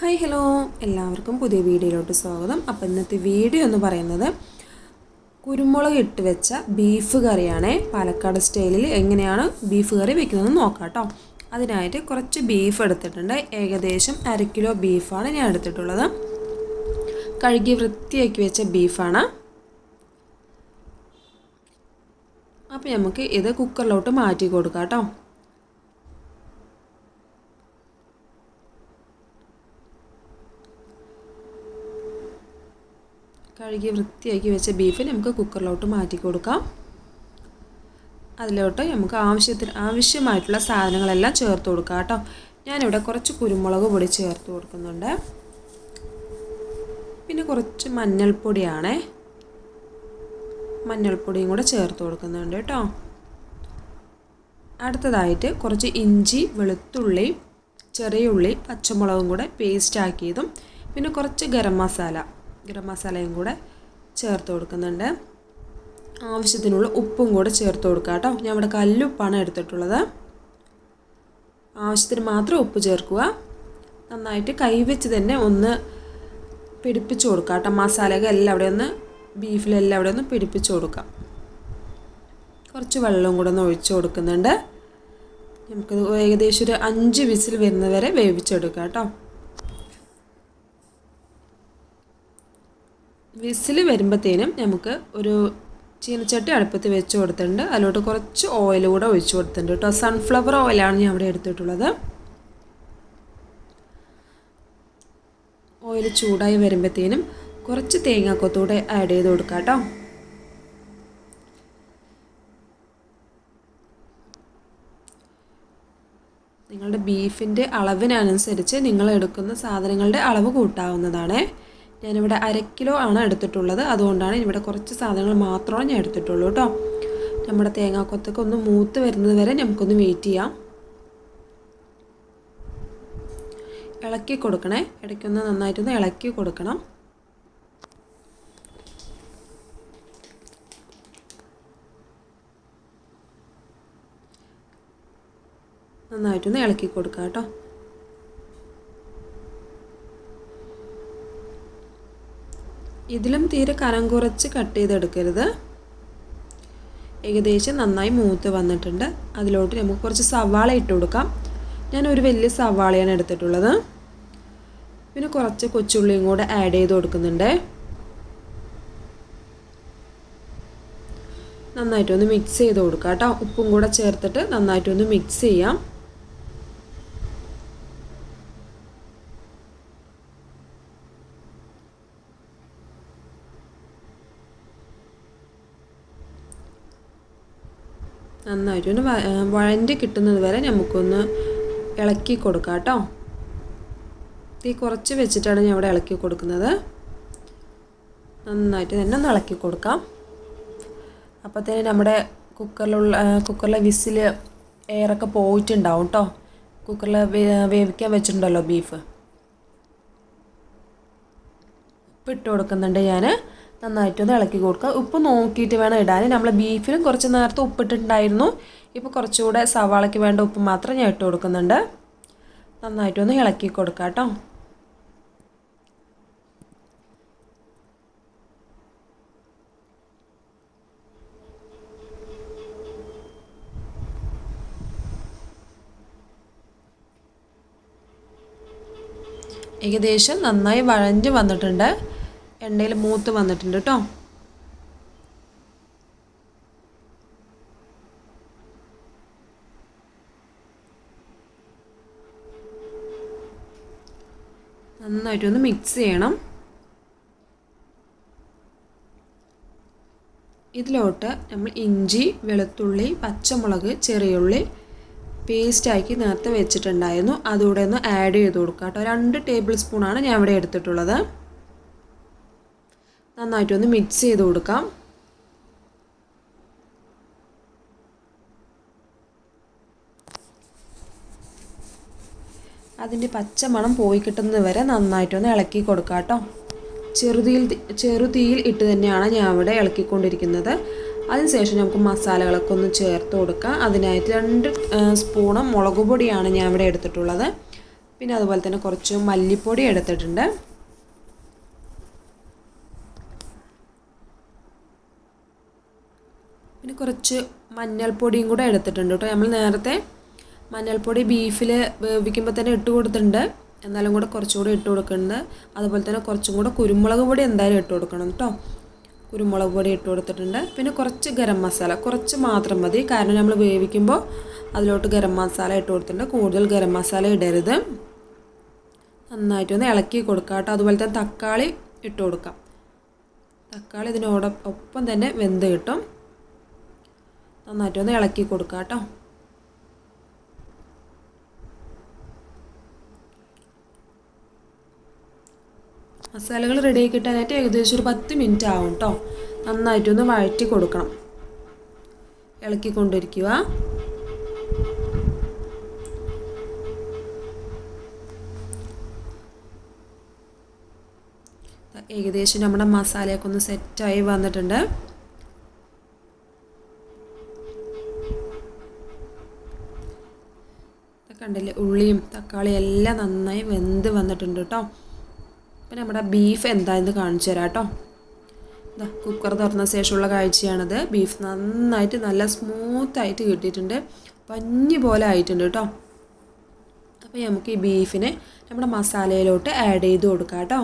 Hi hello. എല്ലാവർക്കും പുതിയ വീഡിയോയിലോട്ട് സ്വാഗതം. അപ്പോൾ ഇന്നത്തെ വീഡിയോ എന്ന് പറയുന്നത് കുരുമുളക് ഇട്ട് വെച്ച ബീഫ് കറിയാണേ. പാലക്കാട് സ്റ്റൈലിൽ എങ്ങനെയാണ് ബീഫ് കറി വെക്കുന്നതെന്ന് നോക്കാം കേട്ടോ. അതിനായിട്ട് കുറച്ച് ബീഫ് എടുത്തിട്ടുണ്ട്. ഏകദേശം അര കിലോ ബീഫാണ് ഞാൻ എടുത്തിട്ടുള്ളത്. കഴുകി വൃത്തിയാക്കി വെച്ച ബീഫാണ്. അപ്പോൾ നമുക്ക് ഇത് കുക്കറിലോട്ട് മാറ്റി കൊടുക്കാം കേട്ടോ. കഴുകി വൃത്തിയാക്കി വെച്ച ബീഫ് നമുക്ക് കുക്കറിലോട്ട് മാറ്റി കൊടുക്കാം. അതിലോട്ട് നമുക്ക് ആവശ്യത്തിന് ആവശ്യമായിട്ടുള്ള സാധനങ്ങളെല്ലാം ചേർത്ത് കൊടുക്കാം കേട്ടോ. ഞാനിവിടെ കുറച്ച് കുരുമുളക് പൊടി ചേർത്ത് കൊടുക്കുന്നുണ്ട്. പിന്നെ കുറച്ച് മഞ്ഞൾപ്പൊടിയാണേ. മഞ്ഞൾപ്പൊടിയും കൂടെ ചേർത്ത് കൊടുക്കുന്നുണ്ട് കേട്ടോ. അടുത്തതായിട്ട് കുറച്ച് ഇഞ്ചി വെളുത്തുള്ളി ചെറിയ ഉള്ളി പച്ചമുളകും കൂടെ പേസ്റ്റ് ആക്കിയതും പിന്നെ കുറച്ച് ഗരം മസാല. ഗരം മസാലയും കൂടെ ചേർത്ത് കൊടുക്കുന്നുണ്ട്. ആവശ്യത്തിനുള്ള ഉപ്പും കൂടെ ചേർത്ത് കൊടുക്കുക കേട്ടോ. ഞാൻ ഇവിടെ കല്ലുപ്പാണ് എടുത്തിട്ടുള്ളത്. ആവശ്യത്തിന് മാത്രം ഉപ്പ് ചേർക്കുക. നന്നായിട്ട് കൈവച്ച് തന്നെ ഒന്ന് പിടിപ്പിച്ച് കൊടുക്കുക കേട്ടോ. മസാലയൊക്കെ എല്ലാം അവിടെ ഒന്ന് ബീഫിലെല്ലാം അവിടെ ഒന്ന് പിടിപ്പിച്ച് കൊടുക്കാം. കുറച്ച് വെള്ളവും കൂടെ ഒന്ന് ഒഴിച്ചു കൊടുക്കുന്നുണ്ട്. നമുക്കത് ഏകദേശം ഒരു അഞ്ച് വിസിൽ വരുന്നവരെ വേവിച്ചെടുക്കാം കേട്ടോ. വിസിൽ വരുമ്പോഴത്തേനും നമുക്ക് ഒരു ചീനച്ചട്ടി അടുപ്പത്ത് വെച്ച് കൊടുത്തിട്ടുണ്ട്. അതിലോട്ട് കുറച്ച് ഓയിൽ കൂടെ ഒഴിച്ച് കൊടുത്തിട്ടുണ്ട് കേട്ടോ. സൺഫ്ലവർ ഓയിലാണ് ഞാൻ ഇവിടെ എടുത്തിട്ടുള്ളത്. ഓയിൽ ചൂടായി വരുമ്പോഴത്തേനും കുറച്ച് തേങ്ങാക്കൊത്തൂടെ ആഡ് ചെയ്ത് കൊടുക്കാം കേട്ടോ. നിങ്ങളുടെ ബീഫിന്റെ അളവിനനുസരിച്ച് നിങ്ങൾ എടുക്കുന്ന സാധനങ്ങളുടെ അളവ് കൂട്ടാവുന്നതാണ്. ഞാനിവിടെ അര കിലോ ആണ് എടുത്തിട്ടുള്ളത്. അതുകൊണ്ടാണ് ഇവിടെ കുറച്ച് സാധനങ്ങൾ മാത്രമേ ഞാൻ എടുത്തിട്ടുള്ളൂ കേട്ടോ. നമ്മുടെ തേങ്ങാക്കൊത്തൊക്കെ ഒന്ന് മൂത്ത് വരുന്നത് വരെ നമുക്കൊന്ന് വെയിറ്റ് ചെയ്യാം. ഇളക്കി കൊടുക്കണേ. ഇടയ്ക്കൊന്ന് നന്നായിട്ടൊന്ന് ഇളക്കി കൊടുക്കണം. നന്നായിട്ടൊന്ന് ഇളക്കി കൊടുക്കാം കേട്ടോ. ഇതിലും തീരെ കനം കുറച്ച് കട്ട് ചെയ്തെടുക്കരുത്. ഏകദേശം നന്നായി മൂത്ത് വന്നിട്ടുണ്ട്. അതിലോട്ട് നമുക്ക് കുറച്ച് സവാള ഇട്ട് കൊടുക്കാം. ഞാൻ ഒരു വലിയ സവാളയാണ് എടുത്തിട്ടുള്ളത്. പിന്നെ കുറച്ച് കൊച്ചുള്ളിയും കൂടെ ആഡ് ചെയ്ത് കൊടുക്കുന്നുണ്ട്. നന്നായിട്ടൊന്ന് മിക്സ് ചെയ്ത് കൊടുക്കാം കേട്ടോ. ഉപ്പും കൂടെ ചേർത്തിട്ട് നന്നായിട്ടൊന്ന് മിക്സ് ചെയ്യാം. നന്നായിട്ടൊന്ന് വഴന്റെ കിട്ടുന്നത് വരെ നമുക്കൊന്ന് ഇളക്കി കൊടുക്കാം കേട്ടോ. തീ കുറച്ച് വെച്ചിട്ടാണ് ഞാൻ ഇവിടെ ഇളക്കി കൊടുക്കുന്നത്. നന്നായിട്ട് തന്നെ ഒന്ന് ഇളക്കി കൊടുക്കാം. അപ്പോൾ തന്നെ നമ്മുടെ കുക്കറിലുള്ള കുക്കറിലെ വിസിൽ എയറൊക്കെ പോയിട്ടുണ്ടാവും കേട്ടോ കുക്കറിൽ വേവിക്കാൻ വെച്ചിട്ടുണ്ടല്ലോ ബീഫ്. ഉപ്പ് ഇട്ട് കൊടുക്കുന്നുണ്ട് ഞാൻ നന്നായിട്ടൊന്ന് ഇളക്കി കൊടുക്കുക. ഉപ്പ് നോക്കിയിട്ട് വേണം ഇടാൻ. നമ്മൾ ബീഫിലും കുറച്ച് നേരത്തെ ഉപ്പിട്ടിട്ടുണ്ടായിരുന്നു. ഇപ്പോൾ കുറച്ചുകൂടെ സവാളയ്ക്ക് വേണ്ട ഉപ്പ് മാത്രം ഞാൻ ഇട്ട് കൊടുക്കുന്നുണ്ട്. നന്നായിട്ടൊന്ന് ഇളക്കി കൊടുക്കാം കേട്ടോ. ഏകദേശം നന്നായി വഴഞ്ഞ് വന്നിട്ടുണ്ട്. എണ്ണയിൽ മൂത്ത് വന്നിട്ടുണ്ട് കേട്ടോ. നന്നായിട്ടൊന്ന് മിക്സ് ചെയ്യണം. ഇതിലോട്ട് നമ്മൾ ഇഞ്ചി വെളുത്തുള്ളി പച്ചമുളക് ചെറിയുള്ളി പേസ്റ്റാക്കി നേരത്തെ വെച്ചിട്ടുണ്ടായിരുന്നു. അതുകൂടെ ഒന്ന് ആഡ് ചെയ്ത് കൊടുക്കുക കേട്ടോ. രണ്ട് ടേബിൾ സ്പൂണാണ് ഞാൻ ഇവിടെ എടുത്തിട്ടുള്ളത്. നന്നായിട്ടൊന്ന് മിക്സ് ചെയ്ത് കൊടുക്കാം. അതിന്റെ പച്ചമണം പോയി കിട്ടുന്നത് വരെ നന്നായിട്ടൊന്ന് ഇളക്കി കൊടുക്കാം കേട്ടോ. ചെറുതീയിൽ ചെറുതീയിൽ ഇട്ട് തന്നെയാണ് ഞാൻ ഇവിടെ ഇളക്കിക്കൊണ്ടിരിക്കുന്നത്. അതിനുശേഷം നമുക്ക് മസാലകളൊക്കെ ഒന്ന് ചേർത്ത് കൊടുക്കാം. അതിനായിട്ട് രണ്ട് സ്പൂണ് മുളക് പൊടിയാണ് ഞാൻ ഇവിടെ എടുത്തിട്ടുള്ളത്. പിന്നെ അതുപോലെ തന്നെ കുറച്ച് മല്ലിപ്പൊടി എടുത്തിട്ടുണ്ട്. കുറച്ച് മഞ്ഞൾപ്പൊടിയും കൂടെ എടുത്തിട്ടുണ്ട് കേട്ടോ. നമ്മൾ നേരത്തെ മഞ്ഞൾപ്പൊടി ബീഫിൽ വേവിക്കുമ്പോൾ തന്നെ ഇട്ട് കൊടുത്തിട്ടുണ്ട്. എന്നാലും കൂടെ കുറച്ചുകൂടെ ഇട്ട് കൊടുക്കുന്നുണ്ട്. അതുപോലെ തന്നെ കുറച്ചും കൂടെ കുരുമുളക് പൊടി എന്തായാലും ഇട്ട് കൊടുക്കണം കേട്ടോ. കുരുമുളക് പൊടി ഇട്ട് കൊടുത്തിട്ടുണ്ട്. പിന്നെ കുറച്ച് ഗരം മസാല കുറച്ച് മാത്രം മതി. കാരണം നമ്മൾ വേവിക്കുമ്പോൾ അതിലോട്ട് ഗരം മസാല ഇട്ട് കൊടുത്തിട്ടുണ്ട്. കൂടുതൽ ഗരം മസാല ഇടരുത്. നന്നായിട്ടൊന്ന് ഇളക്കി കൊടുക്കുക കേട്ടോ. അതുപോലെ തന്നെ തക്കാളി ഇട്ട് കൊടുക്കാം. തക്കാളി ഇതിനോടൊപ്പം തന്നെ വെന്ത് കിട്ടും. നന്നായിട്ടൊന്ന് ഇളക്കി കൊടുക്കുക കേട്ടോ. മസാലകൾ റെഡി ആക്കി കിട്ടാനായിട്ട് ഏകദേശം ഒരു പത്ത് മിനിറ്റ് ആവും കേട്ടോ നന്നായിട്ടൊന്ന് വഴറ്റി കൊടുക്കണം. ഇളക്കി ഇളക്കിക്കൊണ്ടിരിക്കുക ഏകദേശം നമ്മുടെ മസാലയൊക്കെ ഒന്ന് സെറ്റായി വന്നിട്ടുണ്ട്. കണ്ടില്ലേ? ഉള്ളിയും തക്കാളിയും എല്ലാം നന്നായി വെന്ത് വന്നിട്ടുണ്ട് കേട്ടോ. അപ്പം നമ്മുടെ ബീഫ് എന്തായെന്ന് കാണിച്ചു തരാം കേട്ടോ. ഇതാ കുക്കർ തുറന്ന ശേഷമുള്ള കാഴ്ചയാണിത്. ബീഫ് നന്നായിട്ട് നല്ല സ്മൂത്തായിട്ട് കിട്ടിയിട്ടുണ്ട്. പഞ്ഞി പോലെ ആയിട്ടുണ്ട് കേട്ടോ. അപ്പോൾ നമുക്ക് ഈ ബീഫിനെ നമ്മുടെ മസാലയിലോട്ട് ആഡ് ചെയ്ത് കൊടുക്കാം കേട്ടോ.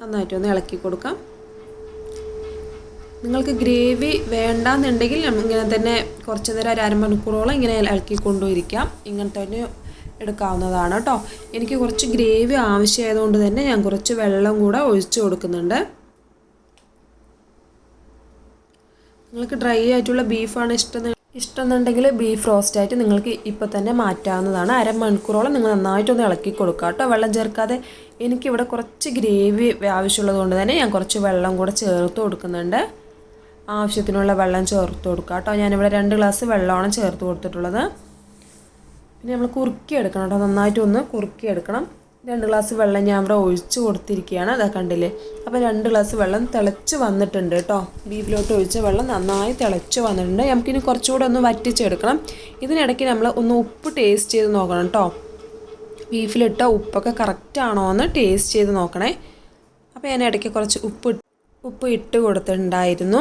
നന്നായിട്ടൊന്ന് ഇളക്കി കൊടുക്കാം. നിങ്ങൾക്ക് ഗ്രേവി വേണ്ടാന്നുണ്ടെങ്കിൽ ഇങ്ങനെ തന്നെ കുറച്ച് നേരം ഒരു അരമണിക്കൂറോളം ഇങ്ങനെ ഇളക്കിക്കൊണ്ടിരിക്കാം ഇങ്ങനെ തന്നെ എടുക്കാവുന്നതാണ് കേട്ടോ. എനിക്ക് കുറച്ച് ഗ്രേവി ആവശ്യമായതുകൊണ്ട് തന്നെ ഞാൻ കുറച്ച് വെള്ളം കൂടെ ഒഴിച്ചു കൊടുക്കുന്നുണ്ട്. നിങ്ങൾക്ക് ഡ്രൈ ആയിട്ടുള്ള ബീഫാണ് ഇഷ്ടം ഇഷ്ടമെന്നുണ്ടെങ്കിൽ ബീഫ് റോസ്റ്റ് ആയിട്ട് നിങ്ങൾക്ക് ഇപ്പോൾ തന്നെ മാറ്റാവുന്നതാണ്. അരമണിക്കൂറോളം നിങ്ങൾ നന്നായിട്ടൊന്ന് ഇളക്കി കൊടുക്കുക കേട്ടോ. വെള്ളം ചേർക്കാതെ എനിക്കിവിടെ കുറച്ച് ഗ്രേവി ആവശ്യമുള്ളത് കൊണ്ട് തന്നെ ഞാൻ കുറച്ച് വെള്ളം കൂടെ ചേർത്ത് കൊടുക്കുന്നുണ്ട്. ആവശ്യത്തിനുള്ള വെള്ളം ചേർത്ത് കൊടുക്കുക കേട്ടോ. ഞാനിവിടെ രണ്ട് ഗ്ലാസ് വെള്ളമാണ് ചേർത്ത് കൊടുത്തിട്ടുള്ളത്. പിന്നെ നമ്മൾ കുറുക്കി എടുക്കണം കേട്ടോ. നന്നായിട്ടൊന്ന് കുറുക്കി എടുക്കണം. രണ്ട് ഗ്ലാസ് വെള്ളം ഞാൻ ഇവിടെ ഒഴിച്ച് കൊടുത്തിരിക്കുകയാണ്. അതാ കണ്ടില്ലേ? അപ്പോൾ രണ്ട് ഗ്ലാസ് വെള്ളം തിളച്ച് വന്നിട്ടുണ്ട് കേട്ടോ. ബീഫിലോട്ട് ഒഴിച്ച വെള്ളം നന്നായി തിളച്ച് വന്നിട്ടുണ്ട്. നമുക്കിനി കുറച്ചുകൂടെ ഒന്ന് വറ്റിച്ചെടുക്കണം. ഇതിനിടയ്ക്ക് നമ്മൾ ഒന്ന് ഉപ്പ് ടേസ്റ്റ് ചെയ്ത് നോക്കണം കേട്ടോ. ബീഫിലിട്ട ഉപ്പൊക്കെ കറക്റ്റ് ആണോ എന്ന് ടേസ്റ്റ് ചെയ്ത് നോക്കണേ. അപ്പോൾ ഞാൻ ഇടയ്ക്ക് കുറച്ച് ഉപ്പ് ഉപ്പ് ഇട്ട് കൊടുത്തിട്ടുണ്ടായിരുന്നു.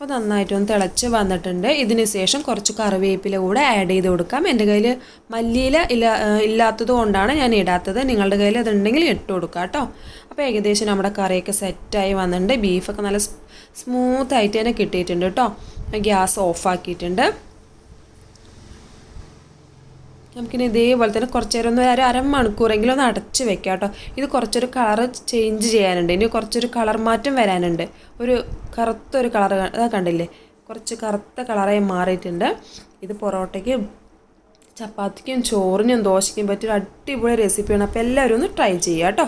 അപ്പോൾ നന്നായിട്ടൊന്ന് തിളച്ച് വന്നിട്ടുണ്ട്. ഇതിന് ശേഷം കുറച്ച് കറിവേപ്പില കൂടെ ആഡ് ചെയ്ത് കൊടുക്കാം. എന്റെ കയ്യിൽ മല്ലിയില ഇല്ല ഇല്ലാത്തത് കൊണ്ടാണ് ഞാൻ ഇടാത്തത്. നിങ്ങളുടെ കയ്യിൽ അതുണ്ടെങ്കിൽ ഇട്ട് കൊടുക്കാം കേട്ടോ. അപ്പോൾ ഏകദേശം നമ്മുടെ കറിയൊക്കെ സെറ്റായി വന്നിട്ടുണ്ട്. ബീഫൊക്കെ നല്ല സ്മൂത്ത് ആയിട്ട് തന്നെ കിട്ടിയിട്ടുണ്ട് കേട്ടോ. ഗ്യാസ് ഓഫാക്കിയിട്ടുണ്ട് നമുക്കിനി ഇതേപോലെ തന്നെ കുറച്ച് നേരം ഒന്ന് ഒരു അരമണിക്കൂറെങ്കിലും ഒന്ന് അടച്ച് വെക്കാം കേട്ടോ. ഇത് കുറച്ചൊരു കളർ ചേഞ്ച് ചെയ്യാനുണ്ട്. ഇനി കുറച്ചൊരു കളർ മാറ്റം വരാനുണ്ട്. ഒരു കറുത്തൊരു കളർ അതാ കണ്ടില്ലേ? കുറച്ച് കറുത്ത കളറായി മാറിയിട്ടുണ്ട്. ഇത് പൊറോട്ടയ്ക്ക് ചപ്പാത്തിക്കും ചോറിനും ദോശയ്ക്കും പറ്റിയൊരു അടിപൊളി റെസിപ്പിയാണ് അപ്പോൾ എല്ലാവരും ഒന്ന് ട്രൈ ചെയ്യാം കേട്ടോ.